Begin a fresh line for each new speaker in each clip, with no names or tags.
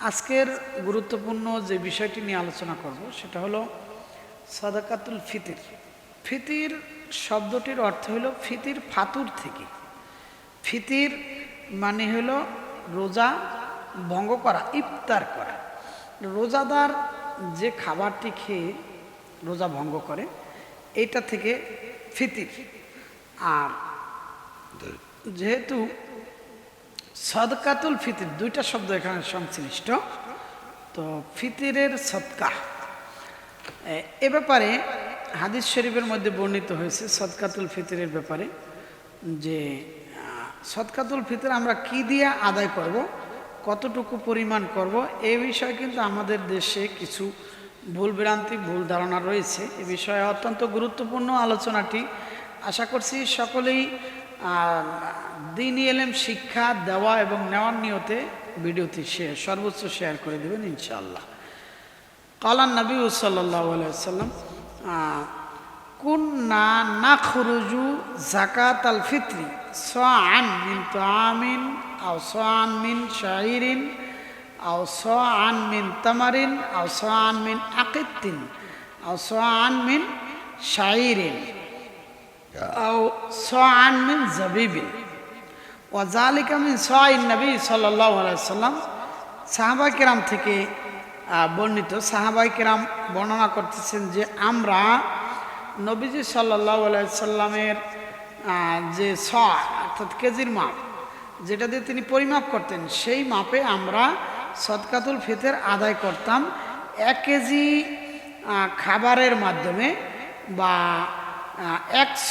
আজকের গুরুত্বপূর্ণ যে বিষয়টি নিয়ে আলোচনা করব সেটা হলো সাদাকাতুল ফিতির। ফিতির শব্দটির অর্থ হলো ফিতির ফাতুর থেকে। ফিতির মানে হলো রোজা ভঙ্গ করা ইফতার করা। রোজাদার যে খাবারটি খেয়ে রোজা ভঙ্গ করে এইটা থেকে ফিতির। আর যেহেতু সদকাতুল ফিতির, দুইটা শব্দ এখানে সংশ্লিষ্ট। তো ফিতিরের সদকা। এ- ব্যাপারে হাদিস শরীফের মধ্যে বর্ণিত হয়েছে সদকাতুল ফিতরের ব্যাপারে যে সদকাতুল ফিতর আমরা কি দিয়ে আদায় করব, কতটুকু পরিমাণ করব, এ বিষয়ে কিন্তু আমাদের দেশে কিছু ভুল ভ্রান্তি, ভুল ধারণা রয়েছে। এ বিষয়ে অত্যন্ত গুরুত্বপূর্ণ আলোচনাটি আশা করছি সকলেই দিন এলেম শিক্ষা দেওয়া এবং নেওয়ার নিয়তে ভিডিওটি শেয়ার সর্বোচ্চ শেয়ার করে দেবেন ইনশাআল্লাহ। কালান নবী সাল্লাহ সাল্লাম কুন না না খুরুজু জাকাত আল ফিত্রি সান মিন তামিন আও সান মিন শাহিরিন, আও সান মিন তামারিন, আও সান মিন আকিত্তিন, আও সান মিন শাহিরিন। أو صاعا من زبيب ওয়াজালিকা মিন সাইন নবী সাল্লাল্লাহু আলাইহি সাল্লাম সাহাবাই কেরাম থেকে আহ, বর্ণিত সাহাবাই কেরাম বর্ণনা করতেছেন যে আমরা নবীজি সাল্লাল্লাহু আলাইহি সাল্লামের আহ, যে স অর্থাৎ কেজির মাপ যেটা দিয়ে তিনি পরিমাপ করতেন সেই মাপে আমরা সদকাতুল ফিতের আদায় করতাম এক কেজি আহ, খাবারের মাধ্যমে বা একশ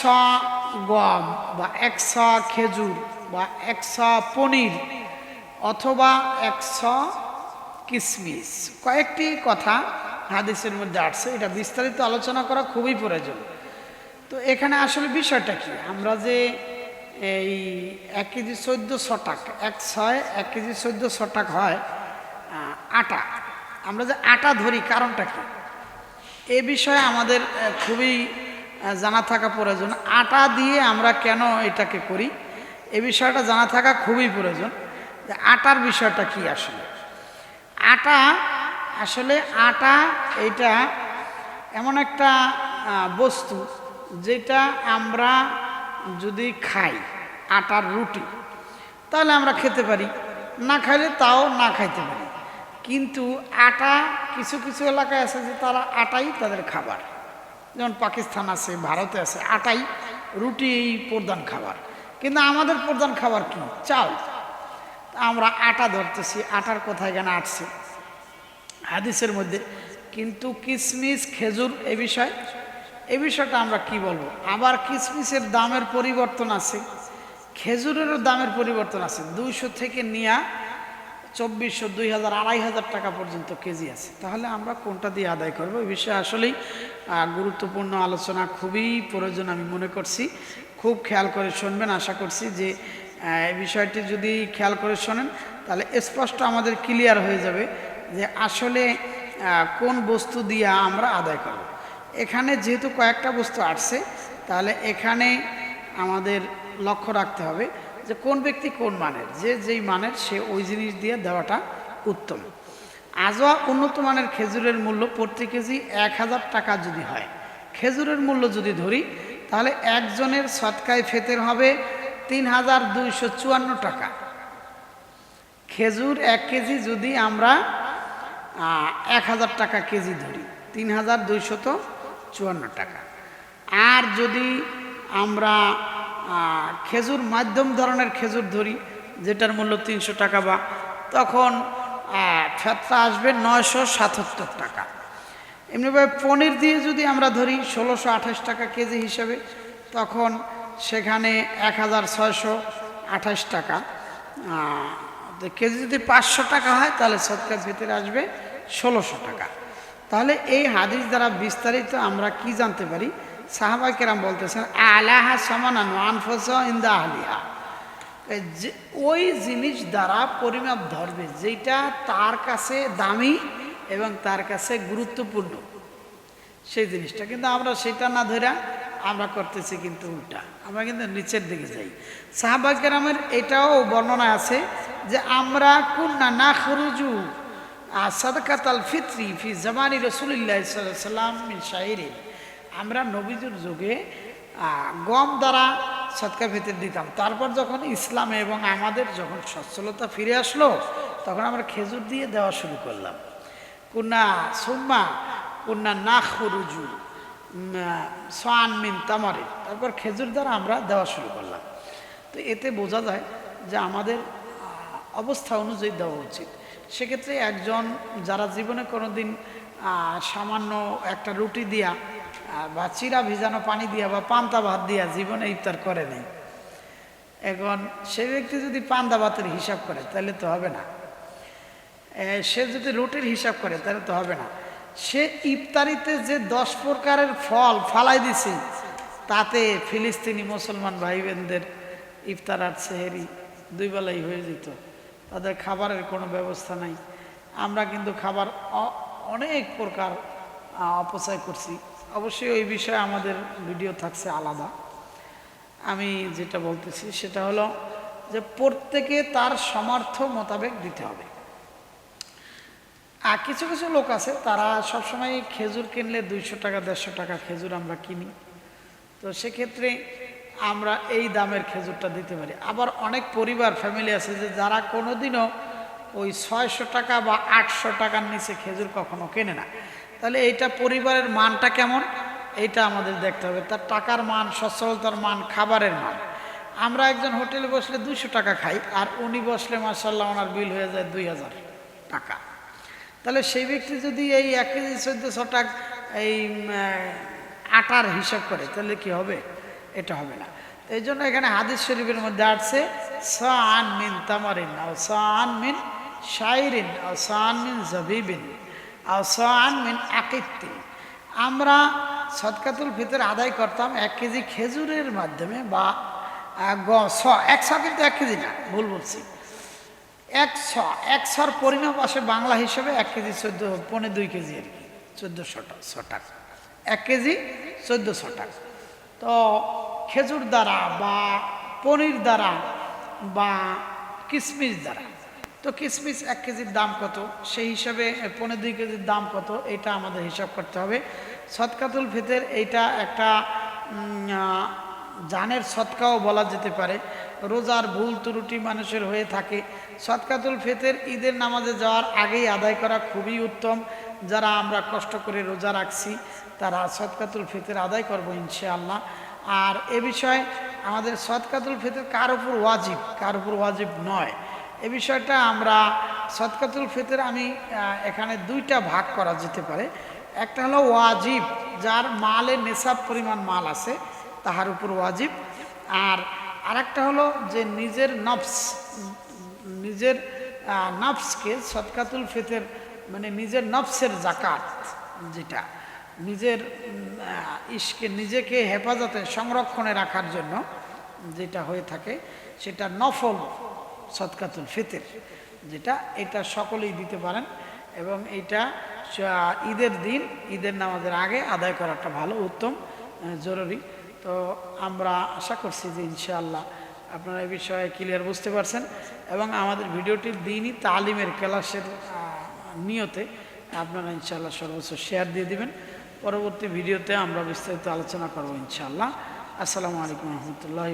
গম বা একশ খেজুর বা একশ পনির অথবা একশ কিসমিস। কয়েকটি কথা হাদিসের মধ্যে আসছে, এটা বিস্তারিত আলোচনা করা খুবই প্রয়োজন। তো এখানে আসলে বিষয়টা কি? আমরা যে এই এক কেজি চোদ্দোশো টাকা এক ছয় এক কেজি চোদ্দোশো টাকা হয় আটা। আমরা যে আটা ধরি কারণটা কি? এ বিষয়ে আমাদের খুবই জানা থাকা প্রয়োজন। আটা দিয়ে আমরা কেন এটাকে করি? এ বিষয়টা জানা থাকা খুবই প্রয়োজন। যে আটার বিষয়টা কি আসলে? আটা আসলে আটা এটা এমন একটা বস্তু যেটা আমরা যদি খাই, আটার রুটি, তাহলে আমরা খেতে পারি। না খাইলে তাও না খাইতে পারি। কিন্তু আটা, কিছু কিছু এলাকায় আছে যে তারা আটাই তাদের খাবার। যেমন পাকিস্তান আছে, ভারতে আছে, আটাই রুটি এই প্রধান খাবার। কিন্তু আমাদের প্রধান খাবার কি? চাল। আমরা আটা ধরতেছি, আটার কোথায় কেন আটছে হাদিসের মধ্যে, কিন্তু কিসমিস, খেজুর এ বিষয় এ বিষয়টা আমরা কি বলব? আবার কিসমিসের দামের পরিবর্তন আছে, খেজুরেরও দামের পরিবর্তন আছে। দুইশো থেকে নিয়া চব্বিশশো দুই হাজার আড়াই হাজার টাকা পর্যন্ত কেজি আছে। তাহলে আমরা কোনটা দিয়ে আদায় করব? এই বিষয়ে আসলেই গুরুত্বপূর্ণ আলোচনা খুবই প্রয়োজন আমি মনে করছি। খুব খেয়াল করে শুনবেন, আশা করছি যে এই বিষয়টি যদি খেয়াল করে শোনেন, তাহলে স্পষ্ট আমাদের ক্লিয়ার হয়ে যাবে যে আসলে কোন বস্তু দিয়ে আমরা আদায় করব। এখানে যেহেতু কয়েকটা বস্তু আসছে, তাহলে এখানে আমাদের লক্ষ্য রাখতে হবে যে কোন ব্যক্তি কোন মানের? যে যেই মানের, সে ওই জিনিস দিয়ে দেওয়াটা উত্তম। আজওয়া উন্নত মানের খেজুরের মূল্য প্রতি কেজি এক হাজার টাকা যদি হয়। খেজুরের মূল্য যদি ধরি, তাহলে একজনের সৎকায় ফেতের হবে তিন হাজার দুইশো চুয়ান্ন টাকা। খেজুর এক কেজি যদি আমরা এক হাজার টাকা কেজি ধরি, তিন হাজার দুইশত চুয়ান্ন টাকা। আর যদি আমরা খেজুর মাধ্যম ধরনের খেজুর ধরি, যেটার মূল্য তিনশো টাকা বা তখন ফেতরা আসবে নয়শো সাতাত্তর টাকা। এমনিভাবে পনির দিয়ে যদি আমরা ধরি ষোলোশো আঠাশ টাকা কেজি হিসেবে, তখন সেখানে এক হাজার ছয়শো আঠাশ টাকা। কেজি যদি পাঁচশো টাকা হয়, তাহলে সৎকার ভিতরে আসবে ষোলোশো টাকা। তাহলে এই হাদিস দ্বারা বিস্তারিত আমরা কি জানতে পারি? কেরাম বলতেছেন, আলাহা সমানান আনফস ইন্দা আলিহা। ওই জিনিস দ্বারা পরিমাপ ধরবে যেটা তার কাছে দামি এবং তার কাছে গুরুত্বপূর্ণ। সেই জিনিসটা। কিন্তু আমরা সেটা না ধরে আমরা করতেছি কিন্তু উল্টা। আমরা কিন্তু নিচের দিকে যাই। সাহাবাগ গ্রামের এটাও বর্ণনা আছে যে, আমরা কুন্না না খরুজু আর সাদকাত আল ফিত্রি ফি জামানি রসুলিল্লাহ সাল্লাম শাহিরিন আমরা নবীজুর যুগে গম দ্বারা সৎকা ফিতর দিতাম। তারপর যখন ইসলামে এবং আমাদের যখন সচ্ছলতা ফিরে আসলো, তখন আমরা খেজুর দিয়ে দেওয়া শুরু করলাম। কুন্না সুম্মা, কুন্না নাখ রুজু সোয়ান মিন তামারে। তারপর খেজুর দ্বারা আমরা দেওয়া শুরু করলাম। তো এতে বোঝা যায় যে আমাদের অবস্থা অনুযায়ী দেওয়া উচিত। সেক্ষেত্রে একজন যারা জীবনে কোনো দিন সামান্য একটা রুটি দিয়া বা চিরা ভিজানো পানি দিয়া বা পান্তা ভাত দিয়া জীবনে ইফতার করে নেই। এখন সে ব্যক্তি যদি পান্তা ভাতের হিসাব করে, তাহলে তো হবে না। সে যদি রুটির হিসাব করে, তাহলে তো হবে না। সে ইফতারিতে যে দশ প্রকারের ফল ফালাই দিছে, তাতে ফিলিস্তিনি মুসলমান ভাই বোনদের ইফতার আর সেহেরি দুই বেলাই হয়ে যেত। তাদের খাবারের কোনো ব্যবস্থা নাই। আমরা কিন্তু খাবার অনেক প্রকার অপচয় করছি। অবশ্যই ওই বিষয়ে আমাদের ভিডিও থাকছে আলাদা। আমি যেটা বলতেছি সেটা হলো যে প্রত্যেকে তার সমর্থ মোতাবেক দিতে হবে। আর কিছু কিছু লোক আছে, তারা সবসময় খেজুর কিনলে দুইশো টাকা, দেড়শো টাকা খেজুর আমরা কিনি। তো সেক্ষেত্রে আমরা এই দামের খেজুরটা দিতে পারি। আবার অনেক পরিবার ফ্যামিলি আছে যে যারা কোনোদিনও ওই ছয়শো টাকা বা আটশো টাকার নিচে খেজুর কখনো কেনে না। তাহলে এইটা পরিবারের মানটা কেমন? এইটা আমাদের দেখতে হবে। তার টাকার মান, সচ্ছলতার মান, খাবারের মান। আমরা একজন হোটেলে বসলে দুশো টাকা খাই, আর উনি বসলে মার্শাল্লাহ ওনার বিল হয়ে যায় দুই হাজার টাকা। তাহলে সেই ব্যক্তি যদি এই এক কেজি চোদ্দোশো টাকা এই আটার হিসাব করে, তাহলে কি হবে? এটা হবে না। এই জন্য এখানে হাদিস শরীফের মধ্যে আসছে সান মিন তামারিন সান মিন শাইরিন সান মিন জবিবিন। আমরা সদকাতুল ফিতর আদায় করতাম এক কেজি খেজুরের মাধ্যমে বা গ- ছ একশো কিন্তু এক কেজি না, ভুল বলছি। একশো, একশোর পরিমাপ আসে বাংলা হিসেবে এক কেজি চোদ্দ, পৌনে দুই কেজি আর কি, চোদ্দোশো শ টাকা। এক কেজি চোদ্দোশো টাকা। তো খেজুর দ্বারা বা পনির দ্বারা বা কিশমিশ দ্বারা তো কিসমিস এক কেজির দাম কত? সেই হিসাবে পনেরো দুই কেজির দাম কত? এটা আমাদের হিসাব করতে হবে। সৎকাতুল ফিতের, এইটা একটা জানের সৎকাও বলা যেতে পারে। রোজার ভুল ত্রুটি মানুষের হয়ে থাকে। সৎকাতুল ফেতের, ঈদের নামাজে যাওয়ার আগেই আদায় করা খুবই উত্তম। যারা আমরা কষ্ট করে রোজা রাখছি, তারা সৎকাতুল ফেতের আদায় করব ইনশাআল্লাহ। আর এ বিষয়ে আমাদের সৎকাতুল ফেতের কার উপর ওয়াজিব? কার উপর ওয়াজিব নয়। এ বিষয়টা আমরা সৎকাতুল ফেতের আমি এখানে দুইটা ভাগ করা যেতে পারে। একটা হলো ওয়াজিব, যার মালে নেশাব পরিমাণ মাল আছে, তাহার উপর ওয়াজিব। আর আরেকটা হলো যে নিজের নফস, নিজের নফসকে সৎকাতুল ফেতের মানে নিজের নফসের জাকাত যেটা, নিজের ইসকে নিজেকে হেফাজতে সংরক্ষণে রাখার জন্য যেটা হয়ে থাকে, সেটা নফল সৎকাতুল ফিতের, যেটা এটা সকলেই দিতে পারেন এবং এটা ঈদের দিন, ঈদের নামাজের আগে আদায় করাটা ভালো, উত্তম জরুরি। তো আমরা আশা করছি যে ইনশাআল্লাহ আপনারা এই বিষয়ে ক্লিয়ার বুঝতে পারছেন এবং আমাদের ভিডিওটির দিনই তালিমের ক্লাসের নিয়তে আপনারা ইনশাআল্লাহ সর্বোচ্চ শেয়ার দিয়ে দিবেন। পরবর্তী ভিডিওতে আমরা বিস্তারিত আলোচনা করব ইনশাআল্লাহ। আসসালামু আলাইকুম রহমতুল্লাহ